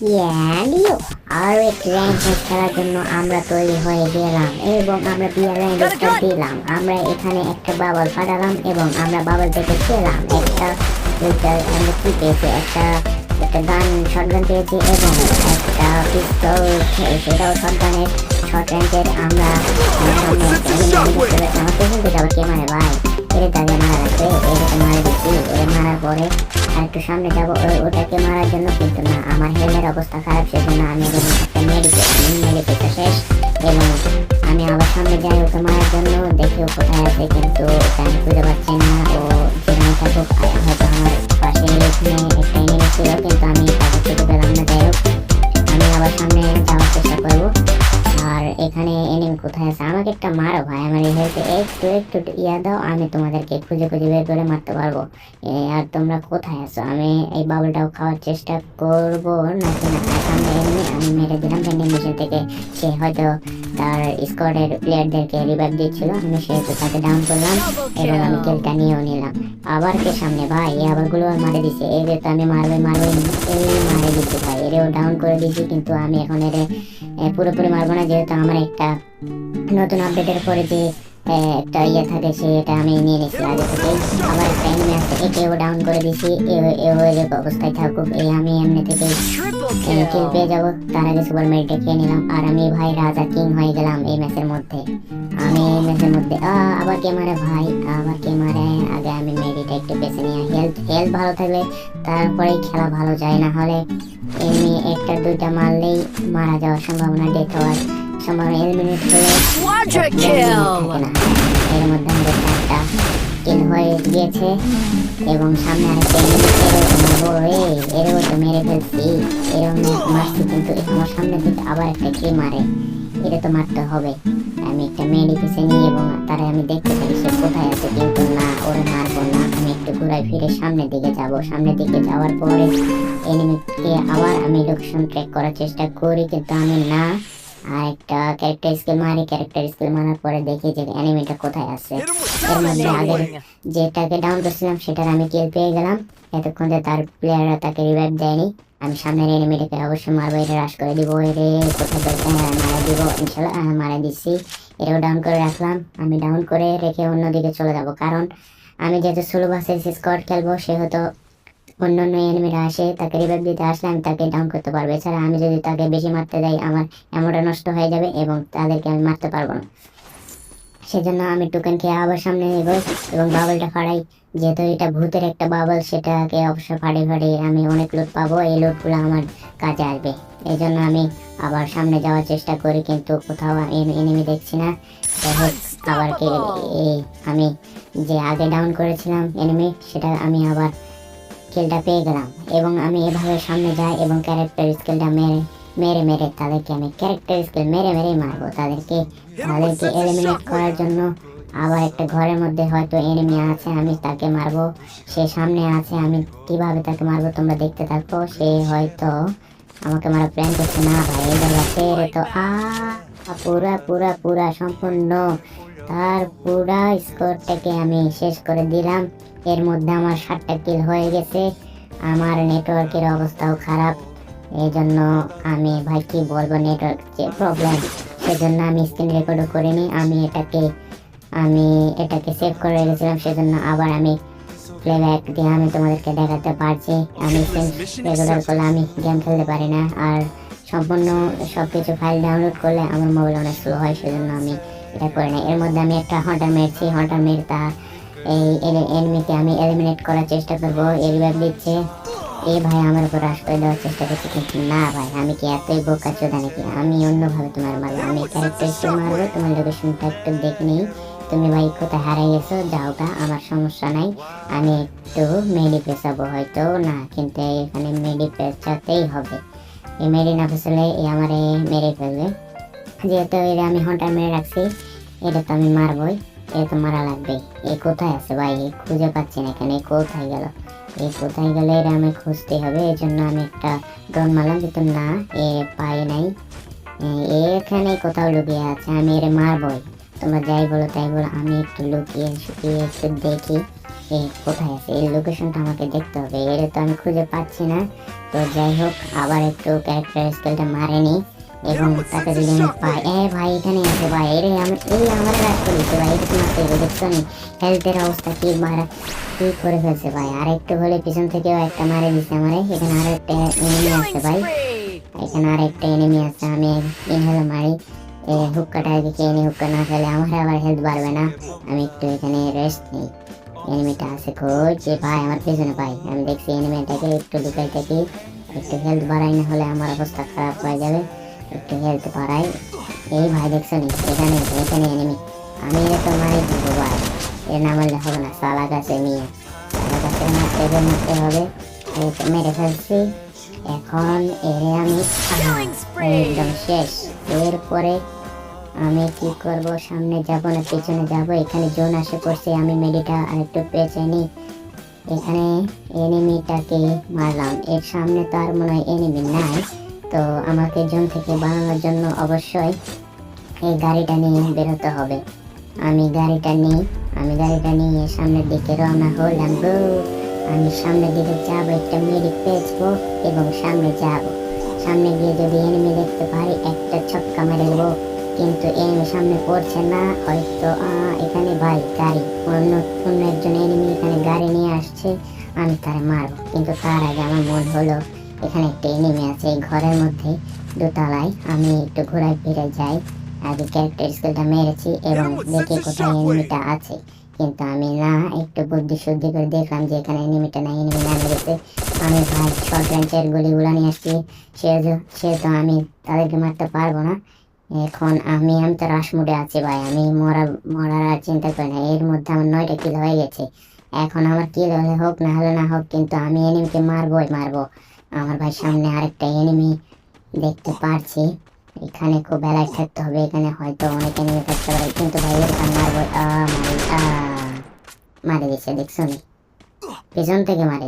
And you আরও একটি rank match খেলার জন্য আমরা তৈরি হয়ে গেলাম এবং আমরা বিয়ার র্যাঙ্ক স্টার দিলাম আমরা এখানে একটা বাবল ফাটালাম এবং আমরা বাবল থেকে খেলাম একটা আমরা কি পেয়েছি একটা একটা গান শটগান পেয়েছি এবং একটা পিস্তল সেটাও শটগানের শর্ট র্যাঙ্কের আমরা সামনে একটা enemy দেখতে পেয়েছি। আমার পেছন থেকে আবার কে মারে ভাই তাকে মারা লাগবে মারা দিচ্ছি এর মারার পরে একটু সামনে যাব ওটাকে মারার জন্য কিন্তু না, আমার হেলের অবস্থা খারাপ সেজন্য আমি ওকে একটা মেরে পেতে শেষ এবং আমি আবার সামনে যাই ওকে মারার জন্য, দেখি ও কোথায় আছে, কিন্তু ওকে আমি খুঁজে পাচ্ছি না, ও যেখানে থাকুক হয়তো আমার দাও, আমি তোমাদেরকে খুঁজে খুঁজে বের করে মারতে পারব। আর তোমরা কোথায় আছো? আমি এই বাবলটাও খাওয়ার চেষ্টা করব, নাকি না? সামনে এনিমি আমি মেরে দিলাম ভেন্ডিং মেশিন থেকে। সে হয়তো তার স্কোয়াডের প্লেয়ারদেরকে রিভাইভ দিচ্ছিল, আমি সেহেতু তাকে ডাউন করলাম, এবং আমি কিলটা নিয়েও নিলাম। আবার কে সামনে? ভাই এই আবারগুলো মারে দিছে। এদের তো আমি মারবে মারবে এই মারে দিচ্ছি ভাই। এরেও ডাউন করে দিয়েছি কিন্তু আমি এখন এর পুরোপুরি মারবো না, যেহেতু আমার একটা নতুন আপডেটের পরে যে একটা ইয়ে সেটা আমি নিয়ে আগে থেকে আবার একটা এনিমি আছে ডাউন করে এ অবস্থায় থাকুক, এই আমি এমনি থেকে কিল পেয়ে যাব। তার আগে সুপার নিলাম। আর আমি ভাই রাজা কিং হয়ে গেলাম এই ম্যাচের মধ্যে। আমি এই ম্যাচের মধ্যে আবার কে মারে ভাই? আবার কে মারে? আগে আমি মেরিটা একটু বেছে নিয়ে হেলথ হেলথ ভালো থাকলে তারপরেই খেলা ভালো যায়। না হলে এমনি একটা দুইটা মারলেই মারা যাওয়ার সম্ভাবনা ডেথ হওয়ার সম্ভাবনা এলিমিনেট হলে থাকে kill. না। এর মধ্যে আমাদের চারটা কিল হয়ে গিয়েছে এবং সামনে আরেকটা enemy এরও মারবো রে এরও তো মেরে ফেলছি। এরও মারছি কিন্তু আমার সামনে থেকে আবার একটা কে মারে। এটা তো মারতে হবে। আমি একটা মেডি পিছে নিই এবং তারা আমি দেখতে পারি সে কোথায় আছে কিন্তু না ওরে মারবো না। আমি একটু ঘুরাই ফিরে সামনের দিকে যাব। সামনের দিকে যাওয়ার পরে এনিমিকে আবার আমি লোকেশন ট্র্যাক করার চেষ্টা করি কিন্তু আমি না। আর একটা ক্যারেক্টার স্কিল মারি ক্যারেক্টার স্কিল মারার পরে দেখি যে অ্যানিমেটা কোথায় আছে। এর মধ্যে আগের যেটাকে ডাউন করছিলাম সেটার আমি কিল পেয়ে গেলাম। এতক্ষণ যে তার প্লেয়াররা তাকে রিভাইভ দেয়নি আমি সামনের এনিমিটাকে অবশ্যই মারবো এটা রাশ করে দিব এরে কোথায় হ্যাঁ মারা দিব ইনশাল্লাহ হ্যাঁ মারা দিচ্ছি এটাও ডাউন করে রাখলাম আমি ডাউন করে রেখে অন্যদিকে চলে যাব। কারণ আমি যেহেতু সোলো বাসের স্কোয়াড খেলব সেহেতু অন্য অন্য এনিমিরা আসে, তাকে রিভাইভ দিতে আসলে আমি তাকে ডাউন করতে পারব। এছাড়া আমি যদি তাকে বেশি মারতে যাই, আমার এমনটা নষ্ট হয়ে যাবে এবং তাদেরকে আমি মারতে পারব না। সেজন্য আমি টোকেন খেয়ে আবার সামনে এগোই এবং বাবলটা ফাড়াই। যেহেতু এটা ভূতের একটা বাবল সেটাকে অবশ্য ফাড়ে ফাড়ে আমি অনেক লুট পাবো, এই লুটগুলো আমার কাজে আসবে। এই জন্য আমি আবার সামনে যাওয়ার চেষ্টা করি, কিন্তু কোথাও এনিমি দেখছি না। যাই হোক, আবার আমি যে আগে ডাউন করেছিলাম এনিমি সেটা আমি আবার স্কিলটা পেয়ে গেলাম। এবং আমি এভাবে সামনে যাই এবং ক্যারেক্টার স্কিলটা মেরে মেরে মেরে তাদেরকে আমি ক্যারেক্টার স্কিল মেরে মেরেই মারবো। তাদেরকে তাদেরকে এলিমিনেট করার জন্য আবার একটা ঘরের মধ্যে হয়তো এনিমি আছে, আমি তাকে মারবো। সে সামনে আছে, আমি কীভাবে তাকে মারবো তোমরা দেখতে থাকো। সে হয়তো আমাকে মারা প্ল্যান করছে। না ভাই, এই জায়গাতে রে তো আ পুরা পুরা পুরা সম্পূর্ণ। তার পুরা স্কোরটাকে আমি শেষ করে দিলাম। এর মধ্যে আমার ষাটটা কিল হয়ে গেছে। আমার নেটওয়ার্কের অবস্থাও খারাপ। এই জন্য আমি ভাই কি বলব নেটওয়ার্ক যে প্রবলেম সেজন্য আমি স্ক্রিন রেকর্ডও করিনি। আমি এটাকে আমি এটাকে সেভ করে রেখেছিলাম। সেজন্য আবার আমি প্লেব্যাক দিয়ে আমি তোমাদেরকে দেখাতে পারছি। আমি রেগুলার করলে আমি গেম খেলতে পারি না। আর সম্পূর্ণ সব কিছু ফাইল ডাউনলোড করলে আমার মোবাইল অনেক স্লো হয়, সেজন্য আমি এটা করি না এর মধ্যে আমি একটা হন্টার মেরেছি হন্টার মেরে তা এই এনিমিকে আমি এলিমিনেট করার চেষ্টা করব এর রিভাইভ দিচ্ছে। এই ভাই আমার উপর রাশ করে দেওয়ার চেষ্টা করছি, কিন্তু না ভাই, আমি কি এতই বোকা চোদা নাকি? আমি অন্যভাবে তোমার মারবো, আমি ক্যারেক্টার মারবো, তোমার লোকেশনটা একটু দেখে নিই। তুমি ভাই কোথায় হারাই গেছো, যাও গা, আমার সমস্যা নাই। আমি একটু মেডি পেঁচাবো হয়তো না, কিন্তু এখানে মেডি পেঁচাতেই হবে। এই মেডি না পেছালে এই আমার মেরে ফেলবে যেহেতু এটা আমি হন্টার মেরে রাখছি, এটা তো আমি মারবই, এটা তো মারা লাগবে। এ কোথায় আছে ভাই? এ খুঁজে পাচ্ছি না এখানে এ কোথায় গেল? এ কোথায় গেলে এটা আমি খুঁজতে হবে? এই জন্য আমি একটা ড্রোন মারলাম, কিন্তু না, এ পাই নাই। এখানে কোথাও লুকিয়ে আছে, আমি এর মারবই। তোমরা যাই বলো, তাই বলো, আমি একটু লুকিয়ে শুকিয়ে একটু দেখি। এই কোথায়? আছে এই লোকেশনটা আমাকে দেখতে হবে। এটা তো আমি খুঁজে পাচ্ছি না। তো যাই হোক আবার একটু ক্যারেক্টার স্কেলটা মারেনি এবং তাকে যদি আমি পাই এ ভাই এখানে আছে ভাই। এরে আমি এই আমার রাজ করেছে ভাই এটা তোমার থেকে দেখছ নি? হেলথের অবস্থা কি মারা কি করে ফেলছে ভাই? আর একটু হলে পিছন থেকেও একটা মারে দিছে আমারে। এখানে আর একটা এনিমি আছে ভাই। এখানে আর একটা এনিমি আছে। আমি ইনহেলে মারি। হুক্কাটা এদিকে এনে হুক্কা না খেলে আমার আবার হেলথ বাড়বে না। আমি একটু এখানে রেস্ট নিই। এনিমিটা আছে খোঁজ যে ভাই, আমার পেছনে ভাই। আমি দেখছি এনিমিটাকে একটু লুকাই থাকি একটু হেলথ বাড়াই না হলে আমার অবস্থা খারাপ হয়ে যাবে। একটু হেলথ বাড়াই। এই ভাই, দেখছ এখানে এখানে এনিমি আমি এটা তো মারি দিব ভাই। এর না মারলে হবে না সালা গাছে নিয়ে সালা গাছে মারতে হবে। মারতে হবে মেরে ফেলছি। এখন এর আমি একদম শেষ। এরপরে আমি কি করব? সামনে যাব না, পেছনে যাব। এখানে জোন আসে পড়ছে, আমি মেডিটা আরেকটু পেঁচে নিই এখানে এনিমিটাকে মারলাম। এর সামনে তো আর মনে হয় এনিমি নাই। তো আমাকে জোন থেকে বানানোর জন্য অবশ্যই এই গাড়িটা নিয়ে বেরোতে হবে। আমি গাড়িটা নিই, আমি গাড়িটা নিয়ে সামনের দিকে রওনা হলাম গো। আমি সামনের দিকে যাব, একটা মেডিক পেয়েছবো এবং সামনে যাব। সামনে গিয়ে যদি এনিমি দেখতে পারি, একটা ছক্কা মেরে দেবো। কিন্তু এনিমি সামনে পড়ছে না হয়তো এখানে ভাই গাড়ি অন্য অন্য একজন এনিমি এখানে গাড়ি নিয়ে আসছে আমি তারে মারবো। কিন্তু তার আগে আমার মন হলো এখানে একটা এনিমি আছে এই ঘরের মধ্যে দোতলায় আমি একটু ঘোরায় ফিরে যাই। আগে ক্যারেক্টার স্কিলটা মেরেছি এবং দেখি কোথায় এনিমিটা আছে। কিন্তু আমি না একটু বুদ্ধি শুদ্ধি করে দেখলাম যে এখানে এনিমিটা না এনিমি না মেরেছে। আমি ভাই শর্ট রেঞ্জের গুলিগুলো নিয়ে আসছি সেহেতু সেহেতু আমি তাদেরকে মারতে পারব না। এখন আমি আমি তো রাশ মুডে আছি ভাই। আমি মরা, মরার আর চিন্তা করি না। এর মধ্যে আমার নয়টা কিল হয়ে গেছে। এখন আমার কিল হলে হোক, না হলে না হোক, কিন্তু আমি এনিমিকে মারবোই, মারবো। আমার ভাই সামনে আরেকটা এনিমি দেখতে পারছি। এখানে খুব বেলায় থাকতে হবে। এখানে হয়তো অনেক এনিমি থাকতে পারে। কিন্তু ভাই এরকম মারবো মারি দিচ্ছে দেখছ? পেছন থেকে মারে